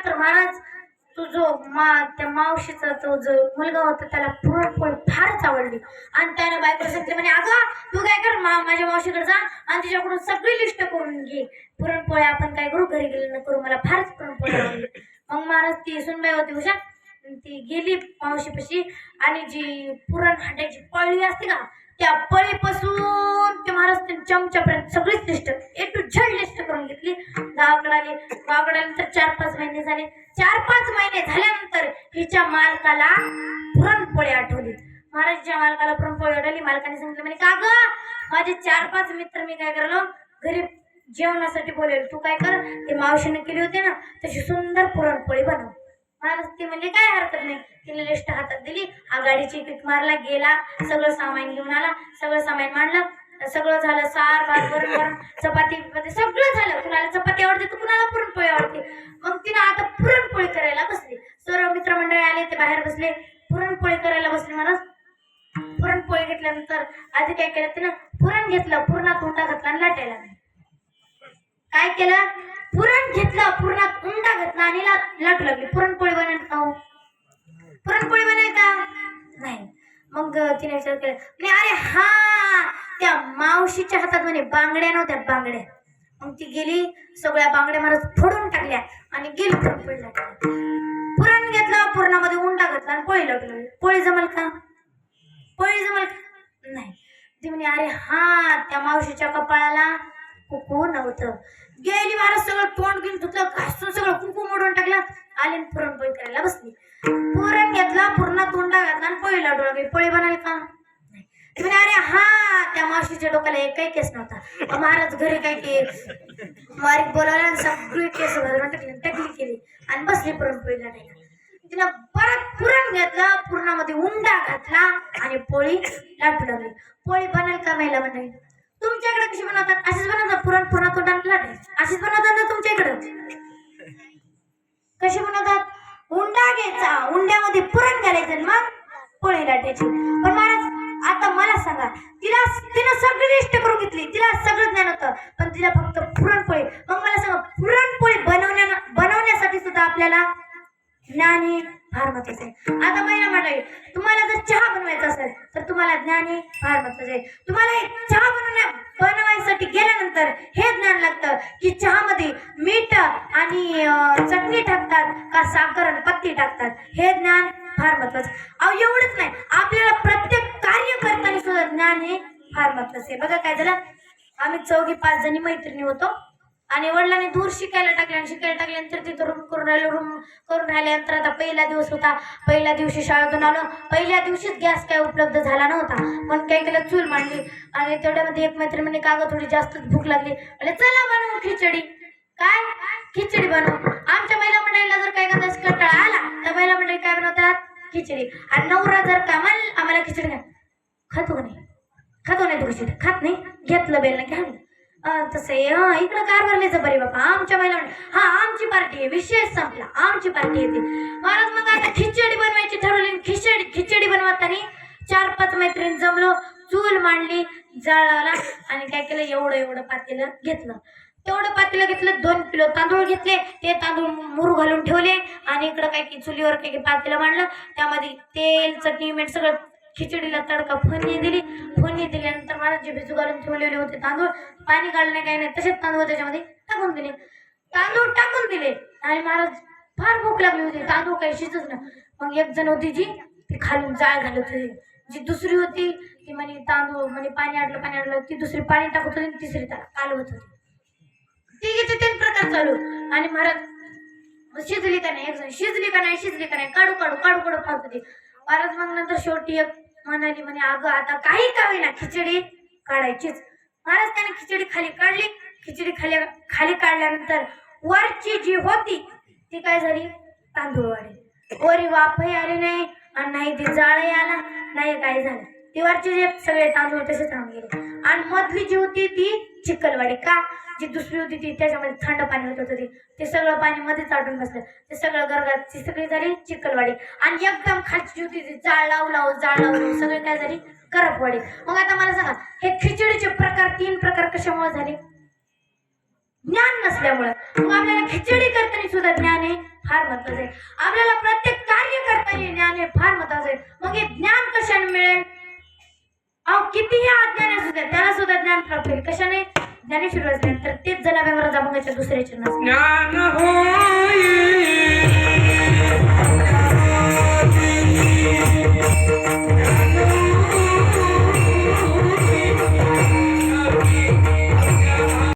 गेल्यानंतर महाराज तो जो मा त्या मावशीचा तो जो मुलगा होता त्याला पुरणपोळी फारच आवडली. आणि त्यानं बायको सांगितलं म्हणे अगं तू काय कर मा माझ्या मावशीकडे जा आणि तिच्याकडून सगळी लिस्ट करून घे. पुरणपोळी आपण काय करू? घरी गेले न करू. मला फारच पुरणपोळी आवडली. मग महाराज ती सुनबाई होती हुशार. ती गेली मावशीपाशी आणि जी पुरण हांड्याची पळली असते का त्या पळीपासून ते महाराज चमच्यापर्यंत सगळीच list A to Z list करून घेतली. गावाकडे आली चार पाच महिने झाले. चार पाच महिने झाल्यानंतर हिच्या मालकाला पुरणपोळी आठवली. महाराजच्या मालकाला पुरणपोळी आठवली मालकाने सांगितलं म्हणे का ग? माझे चार पाच मित्र मी काय करलो? घरी जेवणासाठी बोलेल तू काय कर? ते मावशीने केली होती ना तशी सुंदर पुरणपोळी बनव. महाराज ती म्हणजे काय हरकत नाही. तिने लिस्ट हातात दिली हा गाडीची किक मारला गेला सगळं सामान घेऊन आला सगळं सामान मांडलं सगळं झालं सार भात वरण वरण चपाती बिपाती सगळं झालं. कुणाला चपाती आवडते तर कुणाला पुरणपोळी आवडते. मग तिने आता पुरणपोळी करायला बसली. सर्व मित्रमंडळी आले ते बाहेर बसले. पुरणपोळी करायला बसले महाराज पुरणपोळी घेतल्यानंतर आधी काय केलं तिनं? पुरण घेतलं पुरणात उंडा घातला आणि लाटायला काय केलं? पुरण घेतलं पुरणात उंडा घातला आणि लाटू लागली. पुरणपोळी बनेल का हो? पुरणपोळी बनेल का? नाही. मग तिने विचार केला म्हणे, अरे हा त्या मावशीच्या हातात म्हणे बांगड्या नव्हत्या बांगड्या. मग ती गेली सगळ्या बांगड्या महाराज फोडून टाकल्या आणि गेली पुरणपोळी लाटली पुरण घेतलं पुरणामध्ये उंडा घातला आणि पोळी लाटू लागली. पोळी जमल का? पोळी जमल का? नाही. ती म्हणे अरे हा त्या मावशीच्या कपाळाला कुकू नव्हतं गेली महाराज सगळं तोंड घेऊन धुतलं घासून सगळं कुकू मोडून टाकलं आले पुरणपोळी करायला बसली. पुरण घेतला पूर्ण तोंडा घातला आणि पोळी लाडू लागली. पोळी बनाल का? म्हणे अरे हा त्या मावशीच्या डोक्याला एक काही केस नव्हता. महाराज घरी काय की मारीत बोलावला आणि सगळी केस घालून टाकली टाकली केली आणि बसली पुरणपोळीला लाटायला. तिनं परत पुरण घेतलं पुरणामध्ये उंडा घातला आणि पोळी लाटू लागली. पोळी बनेल का महिला मंडळी तुमच्याकडे कशी बनवतात? अशीच बनवतात? पुरण पुरणात उंडा लाटायचं अशीच बनवतात ना तुमच्या इकडं कशी बनवतात? उंडा घ्यायचा. उंड्यामध्ये पुरण घालायचं मग पोळी लाटायची. पण महाराज आता मला सांगा तिला तिनं सगळी इष्ट करून घेतली. तिला सगळं ज्ञान होतं. पण तिला फक्त पुरणपोळी मग मला सांगा पुरणपोळी बनवण्या बनवण्यासाठी सुद्धा आपल्याला ज्ञान फार महत्वाचं आहे. आता महिला मंडळी तुम्हाला जर चहा बनवायचा असेल तर तुम्हाला ज्ञान हे फार महत्वाचं आहे. तुम्हाला एक चहा बनवण्या बनवायसाठी गेल्यानंतर हे ज्ञान लागतं की चहामध्ये मीठ आणि चटणी टाकतात का साखर आणि पत्ती टाकतात? हे ज्ञान फार महत्वाचं अहो एवढंच नाही. आपल्याला प्रत्येक कार्य करताना सुद्धा ज्ञान हे फार महत्वाचं आहे. बघा काय झालं. आम्ही चौघी पाच जणी मैत्रिणी होतो. आणि वडिलांनी दूर शिकायला टाकले आणि शिकायला टाकल्यानंतर तिथं रूम करून राहिलो रूम करून राहिल्यानंतर आता पहिला दिवस होता. पहिल्या दिवशी शाळेतून आलो. पहिल्या दिवशीच गॅस काय उपलब्ध झाला नव्हता. पण काय केलं? चूल मांडली. आणि तेवढ्यामध्ये एक मैत्रिणी कागद थोडी जास्तच भूक लागली. म्हणजे चला बनवू खिचडी. काय? खिचडी बनवू. आमच्या महिला मंडळीला जर काय करता कंटाळा आला तर महिला मंडळी काय बनवतात? खिचडी. आणि नवरा जर का आम्हाला खिचडी घ्या खातो का नाही? खातो नाही तू खिचडी. खात नाही? घेतलं बेल घ्या. तसं आहे इकडं कार भरलेचं बरे बाबा आमच्या महिला हा आमची पार्टी आहे विषय संपला आमची पार्टी येते महाराज मग आता खिचडी बनवायची ठरवली खिचडी खिचडी बनवताना चार पाच मैत्रीण जमलो चूल मांडली जाळ आणि काय केलं एवढं एवढं पातेलं घेतलं. तेवढं पातेलं घेतलं दोन किलो तांदूळ घेतले ते तांदूळ मुरू घालून ठेवले आणि इकडं काय की चुलीवर काय की पातेलं मांडलं. त्यामध्ये तेल चटणी मीठ सगळं खिचडीला तडका फोडणी दिली. फोडणी दिल्यानंतर मला जे भिजू घालून ठेवलेले होते तांदूळ पाणी काढले काही नाही तसेच तांदूळ त्याच्यामध्ये टाकून दिले. तांदूळ टाकून दिले. आणि महाराज फार भूक लागली होती. तांदूळ काही शिजत ना मग एक जण होती जी ती खालून जाळ घालत होती. जी दुसरी होती ती म्हणे तांदूळ म्हणे पाणी आडलं पाणी आडलं ती दुसरी पाणी टाकत होती आणि तिसरी त्याला कालवत होती. तिघीचे तीन प्रकार चालू. आणि महाराज शिजली का नाही? एक जण शिजली का नाही? शिजली का नाही? काढू काढू काढू काढू फालत होती. महाराज मग नंतर शेवटी एक म्हणाली म्हणे अगं आता काही का होईना खिचडी काढायचीच. महाराज त्याने खिचडी खाली काढली. खिचडी खाली खाली काढल्यानंतर वरची जी होती ती काय झाली? तांदूळ वाढली. वरी वाफही आली नाही आणि नाही ती जाळही आला नाही काय झालं. ती वरचे जे सगळे तांदूळ तसेच राहून गेले. आणि मधली जी होती ती चिखलवाडी का? जी दुसरी होती ती त्याच्यामध्ये थंड पाणी होत होतं ते. सगळं पाणी मध्ये चाटून बसलं. ते सगळं गरगात सगळी झाली चिखलवाडी. आणि एकदम खालची जी होती ती जाळ लावू लावू जाळ लावू लावू सगळी काय झाली? करपवाडी. मग आता मला सांगा हे खिचडीचे प्रकार तीन प्रकार कशामुळे झाले? ज्ञान नसल्यामुळे. मग आपल्याला खिचडी करताना सुद्धा ज्ञान हे फार महत्वाचं आहे. आपल्याला प्रत्येक कार्य करताना ज्ञान हे फार महत्वाचं आहे. मग हे ज्ञान कशाने मिळेल? अहो कितीही अज्ञान असू द्या त्याला सुद्धा ज्ञान प्राप्त होईल. कशाने? ज्ञानेश्वर ज्ञान. तर तेच जनाव्या महाराज अभंगाच्या दुसऱ्या चरणात ज्ञान होई